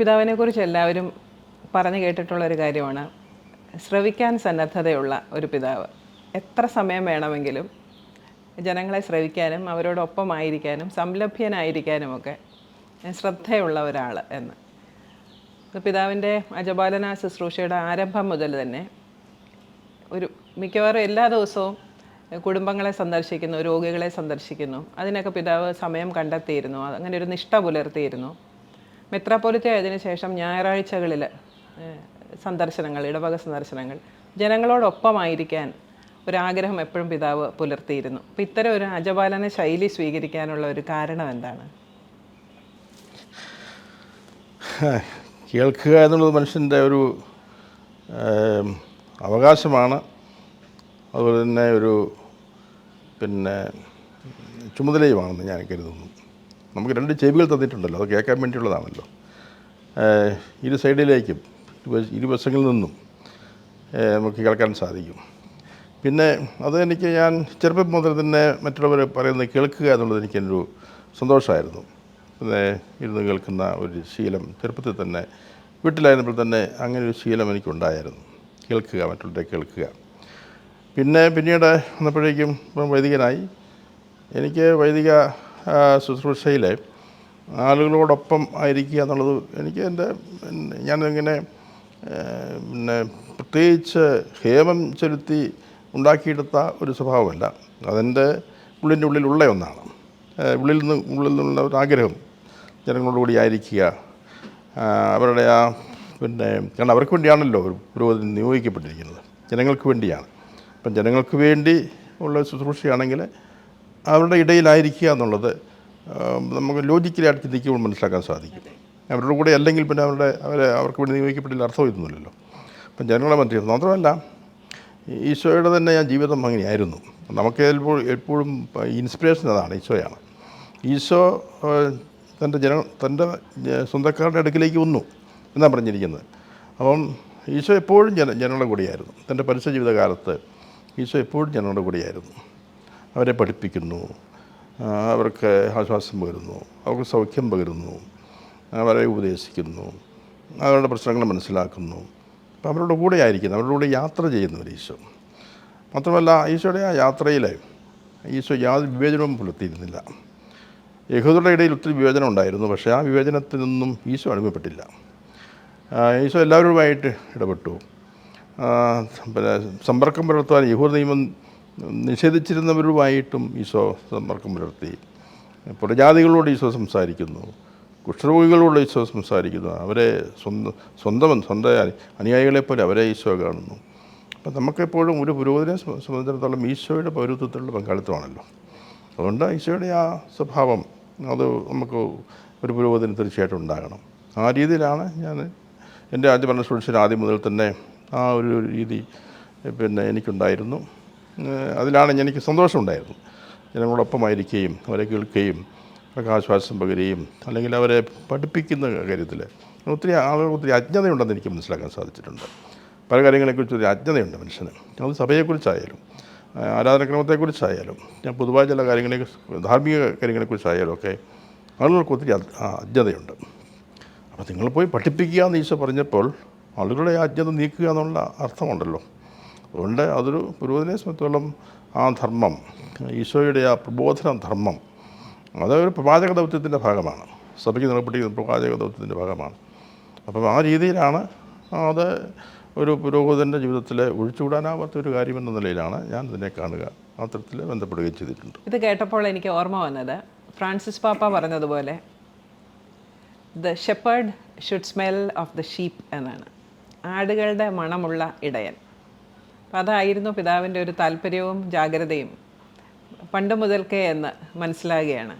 പിതാവിനെക്കുറിച്ച് എല്ലാവരും പറഞ്ഞു കേട്ടിട്ടുള്ള ഒരു കാര്യമാണ്. ശ്രവിക്കാൻ സന്നദ്ധതയുള്ള ഒരു പിതാവ്. എത്ര സമയം വേണമെങ്കിലും ജനങ്ങളെ ശ്രവിക്കാനും അവരോടൊപ്പമായിരിക്കാനും സംലഭ്യനായിരിക്കാനുമൊക്കെ ശ്രദ്ധയുള്ള ഒരാൾ എന്ന് പിതാവിന്റെ അജപാലന ശുശ്രൂഷയുടെ ആരംഭം മുതൽ തന്നെ ഒരു മിക്കവാറും എല്ലാ ദിവസവും കുടുംബങ്ങളെ സന്ദർശിക്കുന്നു രോഗികളെ സന്ദർശിക്കുന്നു. അതിനൊക്കെ പിതാവ് സമയം കണ്ടെത്തിയിരുന്നു. അങ്ങനെ ഒരു നിഷ്ഠ പുലർത്തിയിരുന്നു. മെത്രാപ്പൊലിത്ത ആയതിനു ശേഷം ഞായറാഴ്ചകളിൽ സന്ദർശനങ്ങൾ ഇടവക സന്ദർശനങ്ങൾ. ജനങ്ങളോടൊപ്പമായിരിക്കാൻ ഒരാഗ്രഹം എപ്പോഴും പിതാവ് പുലർത്തിയിരുന്നു. അപ്പം ഇത്തരം ഒരു അജപാലന ശൈലി സ്വീകരിക്കാനുള്ള ഒരു കാരണം എന്താണ്? കേൾക്കുക എന്നുള്ളത് മനുഷ്യന്റെ ഒരു അവകാശമാണ്. അതുപോലെ തന്നെ ഒരു പിന്നെ ചുമതലയുമാണെന്ന് ഞാൻ കരുതുന്നു. നമുക്ക് രണ്ട് ചെവികൾ തന്നിട്ടുണ്ടല്ലോ അത് കേൾക്കാൻ വേണ്ടിയുള്ളതാണല്ലോ. ഇരു സൈഡിലേക്കും ഇരു- ഇരുവശങ്ങളിൽ നിന്നും നമുക്ക് കേൾക്കാൻ സാധിക്കും. പിന്നെ അത് എനിക്ക് ഞാൻ ചെറുപ്പം മുതൽ തന്നെ മറ്റുള്ളവർ പറയുന്നത് കേൾക്കുക എന്നുള്ളത് എനിക്കൊരു സന്തോഷമായിരുന്നു. പിന്നെ ഇരുന്ന് കേൾക്കുന്ന ഒരു ശീലം ചെറുപ്പത്തിൽ തന്നെ വീട്ടിലായിരുന്നപ്പോൾ തന്നെ അങ്ങനെ ഒരു ശീലം എനിക്കുണ്ടായിരുന്നു. കേൾക്കുക മറ്റുള്ളവരെ കേൾക്കുക. പിന്നെ പിന്നീട് വന്നപ്പോഴേക്കും വൈദികനായി. എനിക്ക് വൈദിക ആ, ശുശ്രൂഷയിലെ ആളുകളോടൊപ്പം ആയിരിക്കുക എന്നുള്ളത് എനിക്ക് എന്റെ ഞാനിങ്ങനെ പിന്നെ പ്രത്യേകിച്ച് ഹേമം ചെലുത്തി ഉണ്ടാക്കിയെടുത്ത ഒരു സ്വഭാവമല്ല. അതെന്റെ ഉള്ളിന്റെ ഉള്ളിലുള്ള ഒന്നാണ്. ഉള്ളിൽ നിന്ന് ഉള്ളിൽ നിന്നുള്ള ഒരു ആഗ്രഹം ജനങ്ങളോടുകൂടി ആയിരിക്കുക. അവരുടെ ആ പിന്നെ കാരണം അവർക്ക് വേണ്ടിയാണല്ലോ ഒരു പുരോഗതി നിയോഗിക്കപ്പെട്ടിരിക്കുന്നത്. ജനങ്ങൾക്ക് വേണ്ടിയാണ്. അപ്പം ജനങ്ങൾക്ക് വേണ്ടി ഉള്ള ശുശ്രൂഷയാണെങ്കിൽ അവരുടെ ഇടയിലായിരിക്കുക എന്നുള്ളത് നമുക്ക് ലോജിക്കലായിട്ട് ചിന്തിക്കുമ്പോൾ മനസ്സിലാക്കാൻ സാധിക്കും. അവരുടെ കൂടെ അല്ലെങ്കിൽ പിന്നെ അവരുടെ അവരെ അവർക്ക് വേണ്ടി നിയോഗിക്കപ്പെട്ടില്ല അർത്ഥം ഇതൊന്നുമില്ലല്ലോ അപ്പം ജനങ്ങളെ മന്ത്രി മാത്രമല്ല ഈശോയുടെ തന്നെ ഞാൻ ജീവിതം അങ്ങനെയായിരുന്നു. നമുക്ക് എപ്പോഴും എപ്പോഴും ഇൻസ്പിറേഷൻ അതാണ് ഈശോയാണ്. ഈശോ തന്റെ ജന തന്റെ സ്വന്തക്കാരുടെ അടുക്കിലേക്ക് വന്നു എന്നാണ് പറഞ്ഞിരിക്കുന്നത്. അപ്പം ഈശോ എപ്പോഴും ജന ജനങ്ങളുടെ കൂടെയായിരുന്നു. തന്റെ പരസ്യ ജീവിതകാലത്ത് ഈശോ എപ്പോഴും ജനങ്ങളുടെ കൂടെയായിരുന്നു. അവരെ പഠിപ്പിക്കുന്നു. അവർക്ക് ആശ്വാസം പകരുന്നു. അവർക്ക് സൗഖ്യം പകരുന്നു. അവരെ ഉപദേശിക്കുന്നു. അവരുടെ പ്രശ്നങ്ങൾ മനസ്സിലാക്കുന്നു. അപ്പം അവരുടെ കൂടെ ആയിരിക്കുന്നു. അവരുടെ കൂടെ യാത്ര ചെയ്യുന്നവർ ഈശോ. മാത്രമല്ല ഈശോയുടെ ആ യാത്രയിൽ ഈശോ യാതൊരു വിവേചനവും പുലർത്തിയിരുന്നില്ല. യഹൂദരുടെ ഇടയിൽ ഒത്തിരി വിവേചനം ഉണ്ടായിരുന്നു. പക്ഷേ ആ വിവേചനത്തിൽ നിന്നും ഈശോ അടിമപ്പെട്ടില്ല. ഈശോ എല്ലാവരുമായിട്ട് ഇടപെട്ടു. പിന്നെ സമ്പർക്കം പുലർത്താൻ യഹൂദ നിയമം നിഷേധിച്ചിരുന്നവരുമായിട്ടും ഈശോ സമ്പർക്കം പുലർത്തി. പുറജാതികളോട് ഈശോ സംസാരിക്കുന്നു. കുഷ്ഠരോഗികളോട് ഈശോ സംസാരിക്കുന്നു. അവരെ സ്വന്തം സ്വന്തം സ്വന്തം അനു- അനുയായികളെ പോലെ അവരെ ഈശോ കാണുന്നു. അപ്പം നമുക്കെപ്പോഴും ഒരു പുരോഗതിനെ സംബ- സംബന്ധിച്ചിടത്തോളം ഈശോയുടെ പൗരത്വത്തിലുള്ള പങ്കാളിത്തമാണല്ലോ. അതുകൊണ്ട് ഈശോയുടെ ആ സ്വഭാവം അത് നമുക്ക് ഒരു പുരോഗതിന് തീർച്ചയായിട്ടും ഉണ്ടാകണം. ആ രീതിയിലാണ് ഞാൻ എന്റെ ആദ്യ ഭരണ ആദ്യം മുതൽ തന്നെ ആ ഒരു രീതി പിന്നെ എനിക്കുണ്ടായിരുന്നു. അതിലാണ് എനിക്ക് സന്തോഷമുണ്ടായിരുന്നു ജനങ്ങളോടൊപ്പമായിരിക്കുകയും അവരെ കേൾക്കുകയും അവർക്ക് ആശ്വാസം പകരുകയും അല്ലെങ്കിൽ അവരെ പഠിപ്പിക്കുന്ന കാര്യത്തിൽ ഒത്തിരി ആളുകൾ ഒത്തിരി അജ്ഞതയുണ്ടെന്ന് എനിക്ക് മനസ്സിലാക്കാൻ സാധിച്ചിട്ടുണ്ട്. പല കാര്യങ്ങളെക്കുറിച്ച് ഒരു അജ്ഞതയുണ്ട് മനുഷ്യന്. അത് സഭയെക്കുറിച്ചായാലും ആരാധനക്രമത്തെക്കുറിച്ചായാലും ഞാൻ പൊതുവായ ചില കാര്യങ്ങളെ ധാർമ്മിക കാര്യങ്ങളെക്കുറിച്ചായാലും ഒക്കെ ആളുകൾക്ക് ഒത്തിരി അജ്ഞതയുണ്ട്. അപ്പോൾ നിങ്ങൾ പോയി പഠിപ്പിക്കുക എന്ന് ഈശോ പറഞ്ഞപ്പോൾ ആളുകളുടെ അജ്ഞത നീക്കുക എന്നുള്ള അർത്ഥമുണ്ടല്ലോ. അതുകൊണ്ട് അതൊരു പുരോഹിതനെ സംബന്ധിച്ചോളം ആ ധർമ്മം ഈശോയുടെ ആ പ്രബോധന ധർമ്മം അതൊരു പ്രവാചക ദൗത്യത്തിന്റെ ഭാഗമാണ്. സഭയ്ക്ക് നിലപ്പെട്ടിരിക്കുന്ന പ്രവാചക ദൗത്യത്തിന്റെ ഭാഗമാണ്. അപ്പം ആ രീതിയിലാണ് അത് ഒരു പുരോഹിതന്റെ ജീവിതത്തിൽ ഒഴിച്ചുകൂടാനാവാത്ത ഒരു കാര്യമെന്ന നിലയിലാണ് ഞാൻ ഇതിനെ കാണുക. അത്തരത്തിൽ ബന്ധപ്പെടുകയും ചെയ്തിട്ടുണ്ട്. ഇത് കേട്ടപ്പോൾ എനിക്ക് ഓർമ്മ വന്നത് ഫ്രാൻസിസ് പാപ്പ പറഞ്ഞതുപോലെ the shepherd should smell of the sheep എന്നാണ്. ആടുകളുടെ മണമുള്ള ഇടയൻ. അപ്പം അതായിരുന്നു പിതാവിന്റെ ഒരു താല്പര്യവും ജാഗ്രതയും പണ്ട് മുതൽക്കേ എന്ന് മനസ്സിലാകുകയാണ്.